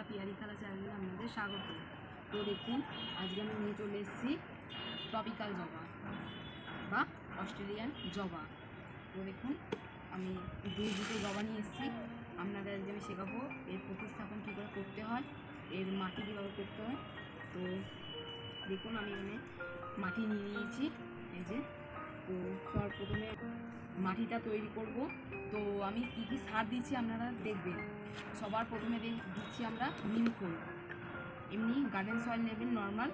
বা পিয়ারি খেলা চ্যানেলে আপনাদের স্বাগত। তো দেখুন, আজকে আমি নিয়ে চলে এসেছি টপিক্যাল জবা বা অস্ট্রেলিয়ান জবা। তো দেখুন, আমি দুই দুটো জবা নিয়ে এসেছি। আপনাদের আজকে আমি শেখাবো এর প্রতিস্থাপন কী করে করতে হয়, এর মাটি কীভাবে করতে হয়। তো দেখুন, আমি এখানে মাটি নিয়ে নিয়েছি, এই যে তো সবার প্রথমে মাটিটা তৈরি করব। তো আমি কী কী সার দিচ্ছি আপনারা দেখবেন। সবার প্রথমে দিচ্ছি আমরা নিম খোল। এমনি গার্ডেন সয়েল নেবেন নর্মাল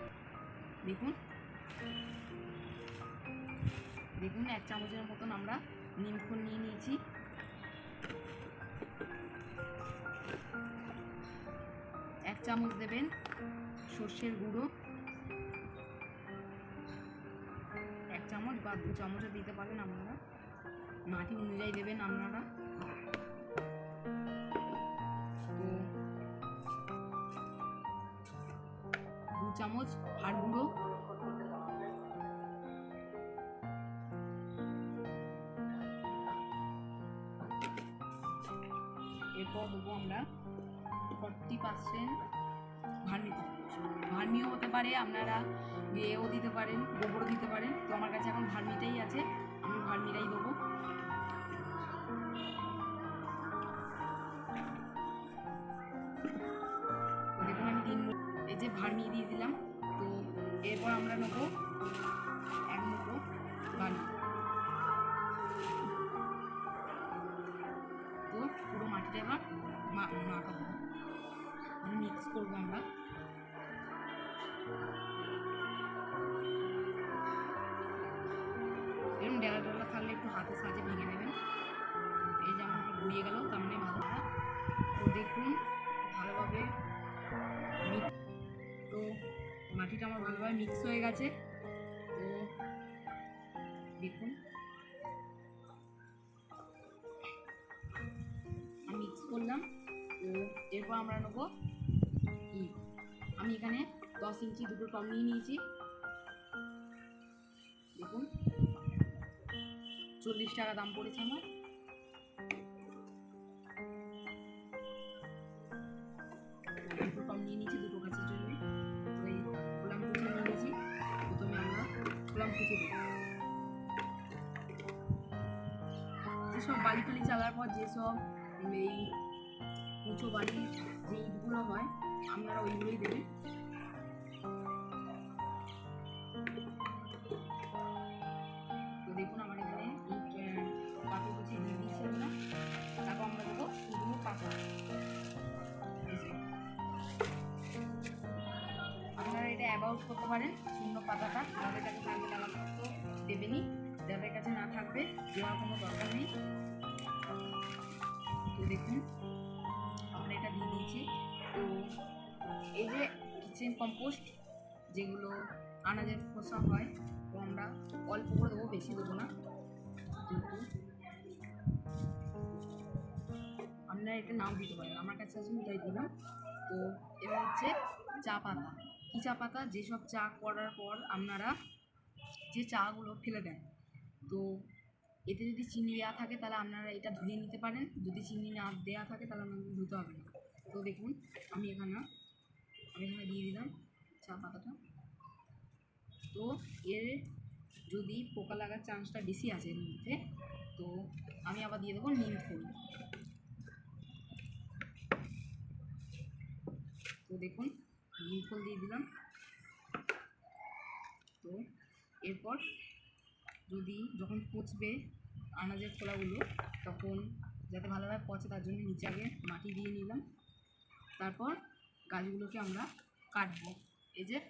দেখুন। দেখুন, এক চামচের মতন আমরা নিম খোল নিয়ে নিয়েছি। এক চামচ দেবেন সর্ষের গুঁড়ো। চামচ বা দু চামচও দিতে পারেন আপনারা। মাটি অনুযায়ী দেবেন আপনারা। দু চামচ হাড় গুঁড়ো। এরপর দেবো আমরা ফর্টি পার্সেন্ট ভার্মি ভার্মিও হতে পারে, আপনারা এও দিতে পারেন, গোবরও দিতে পারেন। তো আমার কাছে এখন ভার্মিটাই আছে, আমি ভার্মিটাই দেবো। দেখুন আমি তিন এই যে ভার্মি দিয়ে দিলাম, তো এরপর আমরা নেব এক মুঠো বালি তো পুরো মাটিটা এবার মা- মাখাবো। মিক্স করব আমরা। এরকম ডেলা ডেলা থাকলে একটু হাতের সাহায্যে ভেঙে নেবেন। এই যেমন গুড়িয়ে গেল, তার মানে ভালো তো দেখুন, ভালোভাবে তো মাটিটা আমার ভালোভাবে মিক্স হয়ে গেছে। তো দেখুন মিক্স করলাম। তো এরপর আমরা নেব আমি এখানে দশ ইঞ্চি দুটো টব নিয়ে নিয়েছি। দেখুন, চল্লিশ টাকা দাম পড়েছে আমার। দুটো টব নিয়ে নিয়েছি, দুটো নিয়েছি বালি ফালি চালার পর, যেসব এই উঁচু বাড়ির যে ইটগুলো হয় আপনারা ওইগুলোই দেবেন তো দেখুন আমার এখানে পাতা কুচি দিয়ে দিয়েছি আমরা। তারপর আমরা দেবো শুধু পাতা আপনারা এটা অ্যাবাউট করতে পারেন, শূন্য পাতাটা। যাদের কাছে থাকবে তারা তো দেবেনই। যাদের কাছে না থাকবে, দেওয়ার কোনো দরকার নেই। কিচেন কম্পোস্ট যেগুলো আনাজের খোসা হয়, তো আমরা অল্প করে দেবো, বেশি দেবো না। যেহেতু আপনারা এটা নাও দিতে পারেন আমার কাছে আমি তাই দিলাম। তো এবার হচ্ছে চা পাতা। কী চা পাতা? যেসব চা করার পর আপনারা যে চাগুলো ফেলে দেন, তো এতে যদি চিনি দেওয়া থাকে, তাহলে আপনারা এটা ধুয়ে নিতে পারেন। যদি চিনি না দেওয়া থাকে, তাহলে আপনাদের ধুতে হবে না। তো দেখুন, আমি এখানে এখানে দিয়ে দিলাম চা পাতাটা। তো এর যদি পোকা লাগার চান্সটা বেশি আছে এর মধ্যে, তো আমি আবার দিয়ে দেবো নিম ফুল তো দেখুন, নিম ফুল দিয়ে দিলাম। তো এরপর যদি যখন পচবে আনাজের খোলাগুলো, তখন যাতে ভালোভাবে পচে তার জন্য নিচে আগে মাটি দিয়ে নিলাম। তারপর গাছগুলোকে আমরা কাটবো। এই যে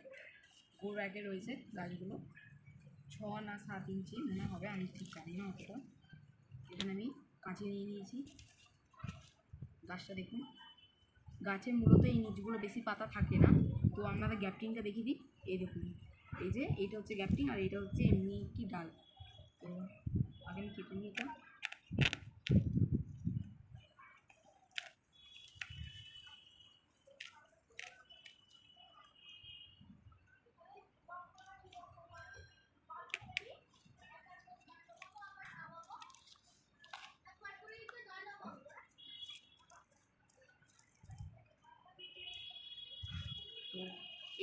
গোড় র্যাকে রয়েছে গাছগুলো। ছ না সাত ইঞ্চি মনে হবে, আমি ঠিক জানি না অতটা। এখানে আমি কাঁচি নিয়ে নিয়েছি। গাছটা দেখুন। গাছের মূলত এই নিচগুলো বেশি পাতা থাকে না। তো আপনারা গ্যাপটিংটা দেখিয়ে দিই। এই দেখুন। এই যে এইটা হচ্ছে গ্যাপটিং আর এইটা হচ্ছে এমনি কি ডাল। তো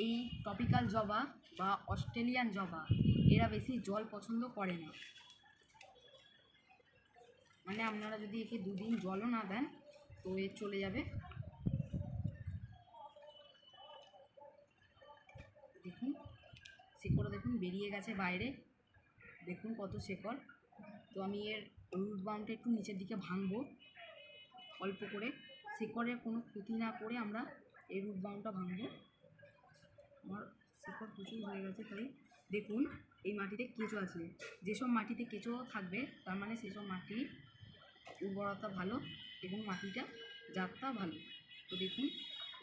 এই টপিক্যাল জবা বা অস্ট্রেলিয়ান জবা, এরা বেশি জল পছন্দ করে না। মানে আপনারা যদি একে দুদিন জলও না দেন, তো এ চলে যাবে। দেখুন শিকড় দেখুন বেরিয়ে গেছে বাইরে। দেখুন কত শেকড়। তো আমি এর রুট বাউন্ডটা একটু নিচের দিকে ভাঙবো। অল্প করে। শিকড়ের কোনো ক্ষতি না করে আমরা এই রুট বাউন্ডটা ভাঙবো। আমার শিকড় প্রচুর হয়ে গেছে, তাই দেখুন এই মাটিতে কেঁচো আছে। যেসব মাটিতে কেঁচো থাকবে, তার মানে সেসব মাটি উর্বরতা ভালো এবং মাটিটা জাতটা ভালো। তো দেখুন,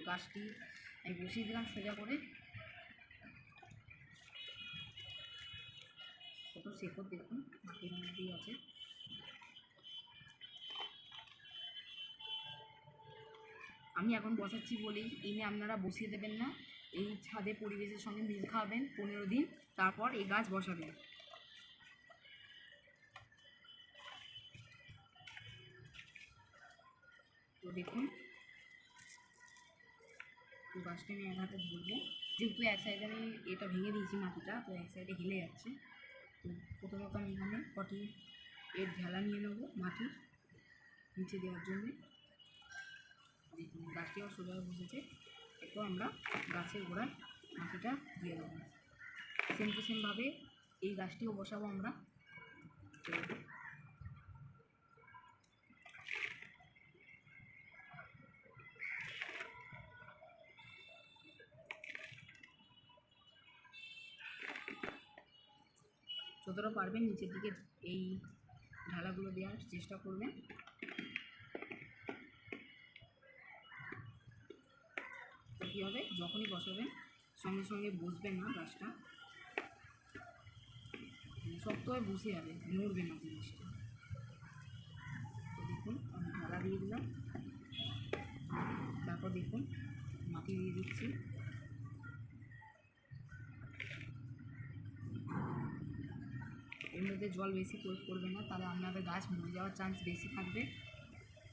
গাছটি আমি বসিয়ে দিলাম সোজা করে। কত শেকড় দেখুন, মাটির মধ্যেই আছে। আমি এখন বসাচ্ছি বলেই, এনে আপনারা বসিয়ে দেবেন না। এই ছাদে পরিবেশের সঙ্গে মিল খাওয়াবেন পনেরো দিন, তারপর এই গাছ বসাবেন। তো দেখুন তো গাছটা আমি এক হাতে ধরবো। যেহেতু এক সাইডে আমি এটা ভেঙে দিয়েছি মাটিটা, তো এক সাইডে হেলে যাচ্ছে। তো প্রথমত আমি এখানে কটি এর ঢেলা নিয়ে নেব মাটির নিচে দেওয়ার জন্যে। দেখুন গাছটিও সোজা বসেছে। এরপর আমরা গাছের গোড়ায় মাটিটা দিয়ে দেবো। সেম টু সেমভাবে এই গাছটিও বসাবো আমরা। তো যতটা পারবেন নিচের দিকে এই ঢালাগুলো দেওয়ার চেষ্টা করবেন। কী হবে? যখনই বসাবেন, সঙ্গে সঙ্গে বসবেন না গাছটা শক্ত বসে যাবে, নড়বে না জিনিসটা। দেখুন, আমি ঢালা দিয়ে দিলাম। তারপর দেখুন, মাটি দিয়ে দিচ্ছি। এর মধ্যে জল বেশি প্রয়োগ করবে না, তাহলে আপনাদের গাছ মরে যাওয়ার চান্স বেশি থাকবে।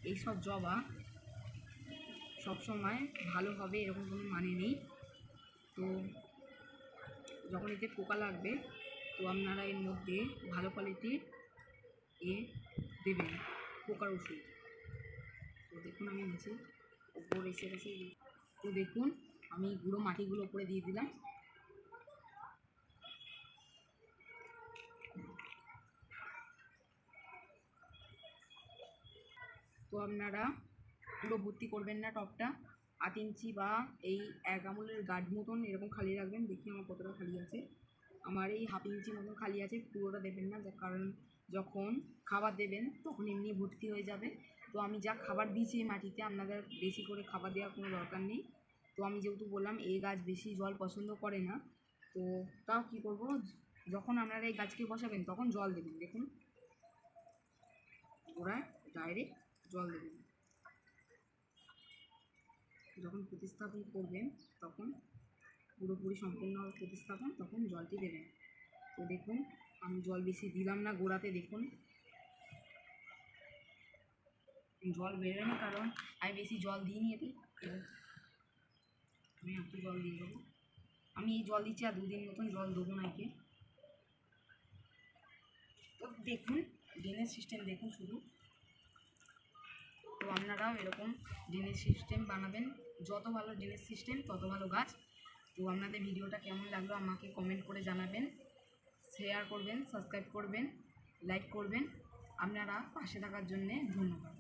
এইসব জবা সবসময় ভালো হবে এরকম কোনো মানে নেই। তো যখন এতে পোকা লাগবে, তো আপনারা এর মধ্যে ভালো কোয়ালিটির এ দেবেন পোকার ওষুধ। তো দেখুন আমি নিচে ওপর এসে গেছে। তো দেখুন, আমি গুঁড়ো মাটিগুলো ওপরে দিয়ে দিলাম। তো আপনারা পুরো ভর্তি করবেন না টপটা। আট ইঞ্চি বা এই এক আমলের গাঢ় মতন এরকম খালি রাখবেন, দেখি আমার কতটা খালি আছে। আমার এই হাফ ইঞ্চি মতন খালি আছে, পুরোটা দেবেন না কারণ যখন খাবার দেবেন, তখন এমনি ভর্তি হয়ে যাবে। তো আমি যা খাবার দিয়েছি এই মাটিতে, আপনাদের বেশি করে খাবার দেওয়ার কোনো দরকার নেই। তো আমি যেহেতু বললাম এই গাছ বেশি জল পছন্দ করে না। তো তাও কী করব? যখন আপনারা এই গাছকে বসাবেন, তখন জল দেবেন, দেখুন। ওরা ডাইরেক্ট জল দেবেন। যখন প্রতিস্থাপন করবেন, তখন পুরোপুরি সম্পূর্ণ প্রতিস্থাপন, তখন জলটি দেবেন। তো দেখুন, আমি জল বেশি দিলাম না, গোড়াতে দেখুন। জল বেরোয়নি কারণ আমি বেশি জল দিইনি এতে। আমি একটু জল দিয়ে দেবো। আমি এই জল দিচ্ছি আর দুদিন মতন জল দেবো না একে তো দেখুন ড্রেনের সিস্টেম দেখুন শুধু। আপনারাও এরকম ড্রেনেজ সিস্টেম বানাবেন। যত ভালো ড্রেনেজ সিস্টেম তত ভালো গাছ। তো আপনাদের ভিডিওটা কেমন লাগল আমাকে কমেন্ট করে জানাবেন। শেয়ার করবেন সাবস্ক্রাইব করবেন লাইক করবেন। আপনারা পাশে থাকার জন্যে ধন্যবাদ।